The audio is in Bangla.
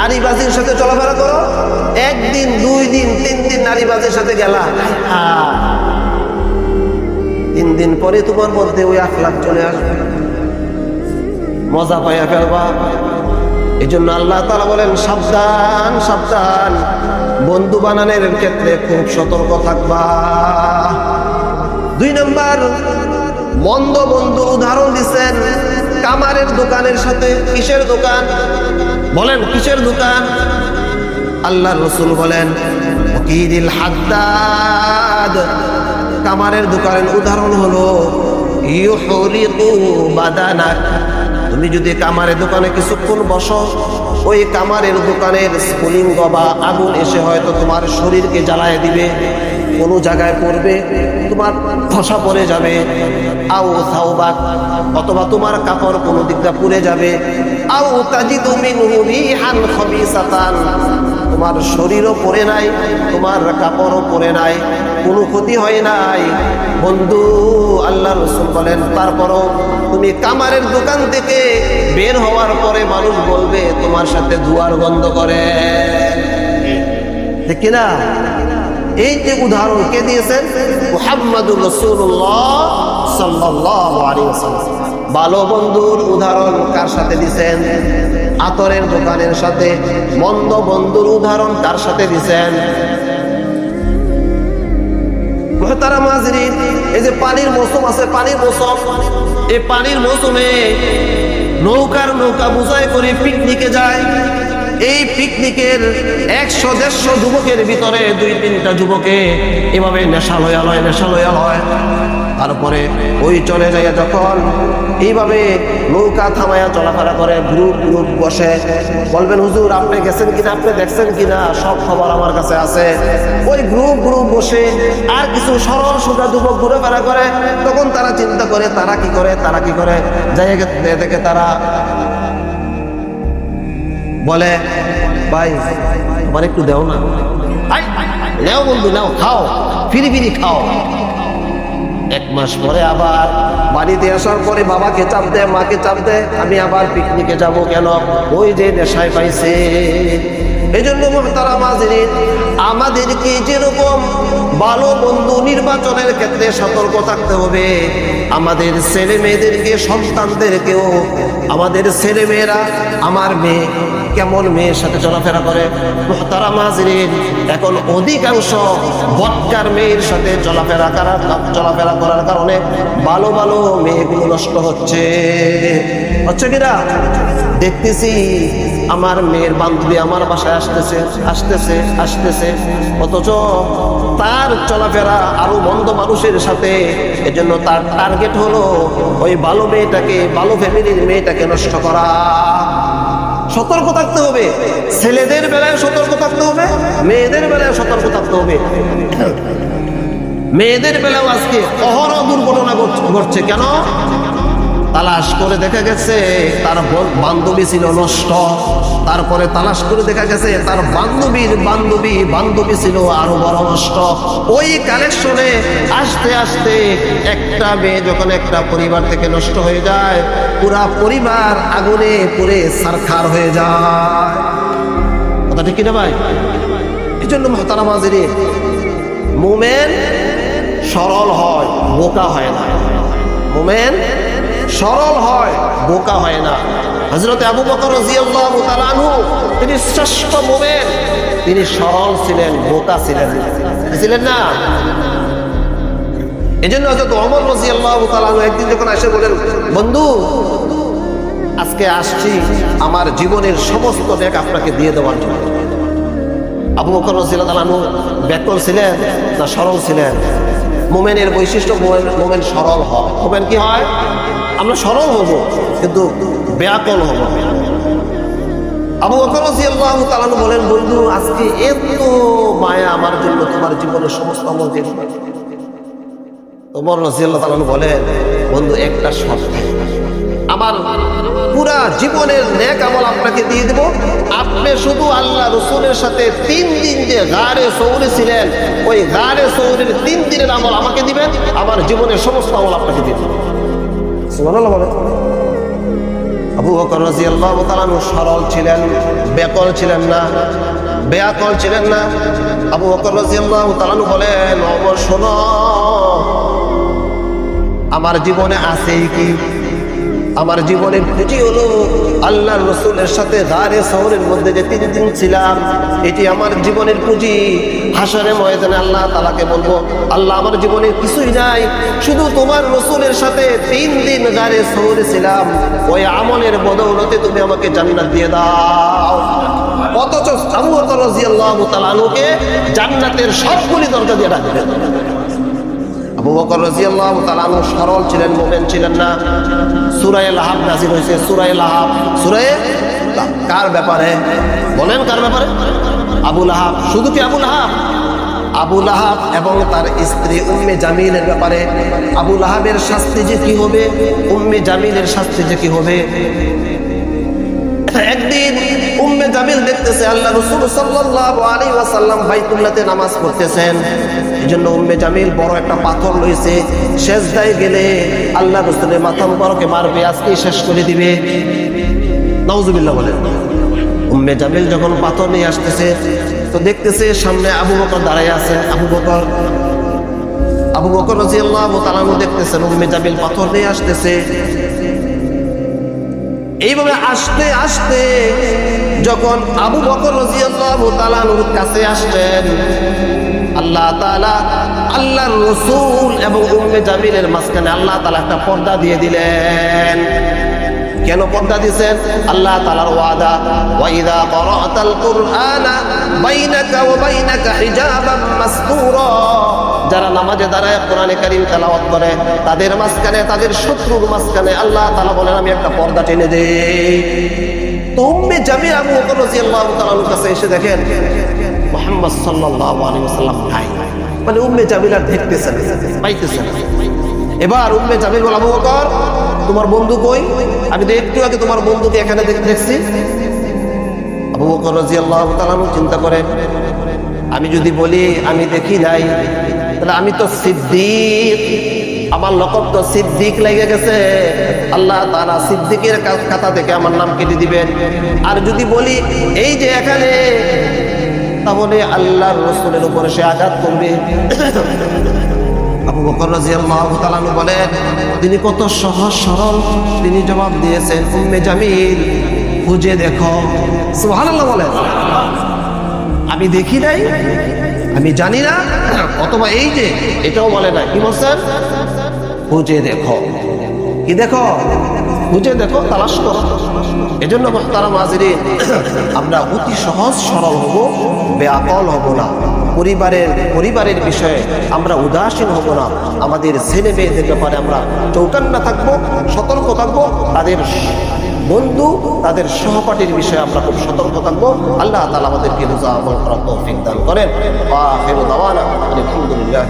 নারীবাজির সাথে চলাফেরা করো। একদিন, দুই দিন, তিন দিন নারীবাজির সাথে গেলা। তিন দিন পরে তোমার মধ্যে ওই আখলাখ চলে আসবে। মজা পাইয়া ফেলবা। এই জন্য আল্লাহ তালা বলেন, সাবধান সাবধান। বন্ধু বানানের ক্ষেত্রে খুব সতর্ক থাকবা। দুই নম্বর, মন্দ বন্ধু উদাহরণ দিচ্ছেন কামারের দোকানের সাথে, কিসের দোকান? বলেন, কিসের দোকান? আল্লাহ রসুল বলেন ওকিরিল হাদ্দাদ। কামারের দোকানের উদাহরণ হলো তুমি যদি কামারের দোকানে কিছুক্ষণ বসো, ওই কামারের দোকানের স্ফুলিঙ্গ বা আগুন এসে হয়তো তোমার শরীরকে জ্বালায় দিবে। কোনো জায়গায় পড়বে, তোমার খসা পড়ে যাবে, আও সাউবাক অথবা তোমার কাপড় কোনো দিকটা পুড়ে যাবে। আও তাজি তুমি তোমার শরীরও পড়ে নাই, তোমার কাপড়ও পরে নাই, কোনো ক্ষতি হয় নাই। বন্ধু, আল্লাহ রসুল বলেন, তারপরও তুমি কামারের দোকান থেকে বের হওয়ার পরে মানুষ বলবে, তোমার সাথে ধোয়ার গন্ধ করে। কিনা? এই যে উদাহরণ কে দিয়েছেন? মুহাম্মাদুর রসুল্লাহ আলাইহি ভালো বন্ধুর উদাহরণ কার সাথে দিছেন আতরের দোকানের সাথে মন্দ বন্ধুর উদাহরণ কার সাথে দিছেন তারা মাঝরি এই যে পানির মৌসুম আছে, পানির মৌসুম। এই পানির মৌসুমে নৌকার নৌকা বোঝাই করে পিকনিকে যায়। এই পিকনিকের একশো, দেড়শো যুবকের ভিতরে দুই, তিনটা যুবকে এভাবে নেশা লয়া লয় নেশা লয়া লয় তারপরে ওই চলে যায় যখন এইভাবে নৌকা থামায়া চলাফেরা করে গ্রুপ গ্রুপ বসে। বলবেন, হুজুর, আপনি গেছেন কিনা? আপনি দেখছেন কিনা? সব খবর আমার কাছে আছে। ওই গ্রুপ গ্রুপ বসে আর কিছু সরল সোজা যুবক ঘুরে ফেরা করে। তখন তারা চিন্তা করে, তারা কি করে, তারা কি করে? যাই দেখে তারা বলে, ভাই আমার একটু দেও না। নেও বন্ধু, নাও, খাও, ফিরি ফিরি খাও। এক মাস পরে আবার বাড়িতে আসার পরে বাবাকে চাপ দেয়, মাকে চাপ দেয়, আমি আবার পিকনিকে যাব কেন? ওই যে নেশায় পাইছে। এই জন্য তারা মাঝির আমাদেরকে যেরকম ভালো বন্ধু নির্বাচনের ক্ষেত্রে সতর্ক থাকতে হবে। আমাদের ছেলে মেয়েদেরকে সন্তানদেরকেও, আমাদের ছেলে মেয়েরা আমার মেয়ে কেমন মেয়ের সাথে চলাফেরা করে? তারা মাঝরিন এখন অধিকাংশ বৎকার মেয়ের সাথে চলাফেরা করার চলাফেরা করার কারণে ভালো ভালো মেয়েগুলো নষ্ট হচ্ছে। হচ্ছে কিনা দেখতেছি আমার মেয়ের বান্ধবী আমার বাসায় আসতেছে আসতেছে আসতেছে। অথচ তার চলাফেরা আরও মন্দ মানুষের সাথে। এজন্য তার টার্গেট হলো ওই ভালো মেয়েটাকে, ভালো ফ্যামিলির মেয়েটাকে নষ্ট করা। সতর্ক থাকতে হবে। ছেলেদের বেলায় সতর্ক থাকতে হবে, মেয়েদের বেলায় সতর্ক থাকতে হবে। মেয়েদের বেলাও আজকে অহরহ দুর্ঘটনা ঘটছে কেন? তালাশ করে দেখা গেছে তার বান্ধবী ছিল নষ্ট। তারপরে তালাশ করে দেখা গেছে তার বান্ধবীর বান্ধবী বান্ধবী ছিল আরও বড় নষ্ট। ওই কালেকশনে আসতে আসতে একটা মেয়ে যখন একটা পরিবার থেকে নষ্ট হয়ে যায়, পুরা পরিবার আগুনে পুড়ে সারখার হয়ে যায়। কথা ঠিক কিনা ভাই? এই জন্য মহতারা মাঝিরে মোমেন সরল হয়, বোকা হয় না। মোমেন সরল হয়, বোকা হয় না। হজরত আবু বকর তিনি শ্রেষ্ঠ মোমেন। তিনি সরল ছিলেন, বোকা ছিলেন। ছিলেন না? এই জন্য হজরত অমর তাআলা আনহু একদিন যখন এসে বলেন, বন্ধু, আজকে আসছি, আমার জীবনের সমস্ত দেখ আপনাকে দিয়ে দেওয়ার জন্য। আবু বকর আনহু ব্যাকল ছিলেন না সরল ছিলেন? মোমেনের বৈশিষ্ট্য মোমেন সরল হয়। মোমেন কি হয়? আমরা সরল হব, কিন্তু ব্যাকল হব। আবু বকর রাদিয়াল্লাহু তাআলা আনহু বলেন, বন্ধু, আজকে এত মায়া আমার জন্য, তোমার জীবনের সমস্ত আমল দিবে। ওমর রাদিয়াল্লাহু তাআলা বলেন, বন্ধু, একটা শর্ত। আমার পুরা জীবনের নেক আমল আপনাকে দিয়ে দেব। আপনি শুধু আল্লাহ রসুলের সাথে তিন দিন যে গাড়ে সৌরে ছিলেন, ওই গাড়ে সৌরের তিন দিনের আমল আমাকে দিবেন, আমার জীবনের সমস্ত আমল আপনাকে দিয়ে দেবেন আবু বকর রাদিয়াল্লাহু তাআলা সরল ছিলেন, বেকল ছিলেন না, বেয়াকল ছিলেন না। আবু বকর রাদিয়াল্লাহু তাআলা বলেন অবসর আমার জীবনে আছেই কি? আমার জীবনের খুঁজি হলো আল্লাহ রসুলের সাথে গারে শহরের মধ্যে যে তিন দিন ছিলাম, এটি আমার জীবনের পুঁজি। হাসরে ময়দানে আল্লাহ তালাকে বলব, আল্লাহ আমার জীবনের কিছুই নাই, শুধু তোমার রসুলের সাথে তিন দিন গারে শহরে ছিলাম। ওই আমলের বদৌলতে তুমি আমাকে জান্নাত দিয়ে দাও। অথচ আবু বকর রাদিয়াল্লাহু তাআলা জান্নাতের সবগুলি দরজা দিয়ে রাখবেন আবু বকর রাদিয়াল্লাহু তাআলা আনহু সরল ছিলেন, মুমিন ছিলেন না। সূরা লাহাব নাযিল হয়েছে সূরা লাহাব। সূরা লাহাব। কার ব্যাপারে? বলেন কার ব্যাপারে? আবু লাহাব, শুধু কি আবু লাহাব? আবু লাহাব এবং তার স্ত্রী উম্মে জামিলের ব্যাপারে। আবু লাহাবের শাস্তি যে কি হবে? উম্মে জামিলের শাস্তি যে কি হবে? একদিন জামিল দেখতেছে, আল্লাহ রসুল সাল্লাল্লাহু আলাইহি ওয়াসাল্লাম বাইতুল্লাহতে নামাজ পড়তেছেন। এজন্য উম্মে জামিল বড় একটা পাথর লইছে। সেজদায় গেলে আল্লাহ রসুলের মাথা মুবারকে মারবে, আজকেই শেষ করে দিবে। নাউজুবিল্লাহ বলেন। উম্মে জামিল যখন পাথর নিয়ে আসতেছে, তো দেখতেছে সামনে আবু বকর দাঁড়ায় আছে। আবু বকর আবু বকর রাদিয়াল্লাহু তাআলা দেখতেছেন, উম্মে জামিল পাথর নিয়ে আসতেছে। এইভাবে আসতে আসতে যখন আবু বকর রাজিয়াল্লাহু কাছে আসছেন, আল্লাহ তাআলা আল্লাহর রাসূল এবং উম্মে জামিলের মাঝখানে আল্লাহ তালা একটা পর্দা দিয়ে দিলেন। কেন পর্দা দিয়েছেন? আল্লাহ তাআলার ওয়াদা ওয়া ইযা কুরআনা বাইনাকা ওয়া বাইনাকা হিজাবাম মাসতুরা যারা নামাজে দাঁড়ায়, কোরআনে কারিম তেলাওয়াত করে, তাদের মাঝখানে, তাদের শত্রুর মাঝখানে আল্লাহ তালা বলেন, আমি একটা পর্দা টেনে দেই। তো উম্মে জামিল আবু বকর রাদিয়াল্লাহু তাআলার কাছে এসে দেখেন, মুহাম্মদ সাল্লাল্লাহু আলাইহি ওয়াসাল্লাম নাই। মানে উম্মে জামিল আর দেখতেছেন পাইতেছেন এবার উম্মে জামিল বল বকর তোমার বন্ধু কই? আমি তো একটু আগে তোমার বন্ধুকে এখানে দেখ- দেখছি। আবু বকর রাদিয়াল্লাহু তাআলা চিন্তা করেন আমি যদি বলি আমি দেখি নাই, তাহলে আমি তো সিদ্দিক। আমার লকব তো সিদ্দিক লেগে গেছে। আল্লাহ তাআলা সিদ্দিকের খাতা থেকে আমার নাম কেটে দিবেন। আর যদি বলি এই যে এখানে, তাহলে আল্লাহর রসুলের উপরে সে আঘাত করবে। আবু বকর রাদিয়াল্লাহু তাআলা বলেন, তিনি কত সহজ সরল। তিনি জবাব দিয়েছেন, উম্মে জামিল, খুঁজে দেখো। সুবহানাল্লাহ বলেন। আমি দেখি নাই, আমি জানি না, অথবা এই যে, এটাও বলে না। কি বলছেন? খুঁজে দেখো। কি দেখো? খুঁজে দেখো, তালাশ করো। এজন্য তারা মাঝিরে আমরা অতি সহজ সরল হব, বেআকল হব না। পরিবারের পরিবারের বিষয়ে আমরা উদাসীন হব না। আমাদের ছেলে মেয়েদের ব্যাপারে আমরা চৌকান্না থাকব, সতর্ক থাকব। তাদের বন্ধু, তাদের সহপাঠীর বিষয়ে আমরা খুব সতর্ক থাকব। আল্লাহ তালা আমাদেরকে রোজা আমল করার তৌফিক দান করেন। বা দাওয়ানা আলহামদুলিল্লাহ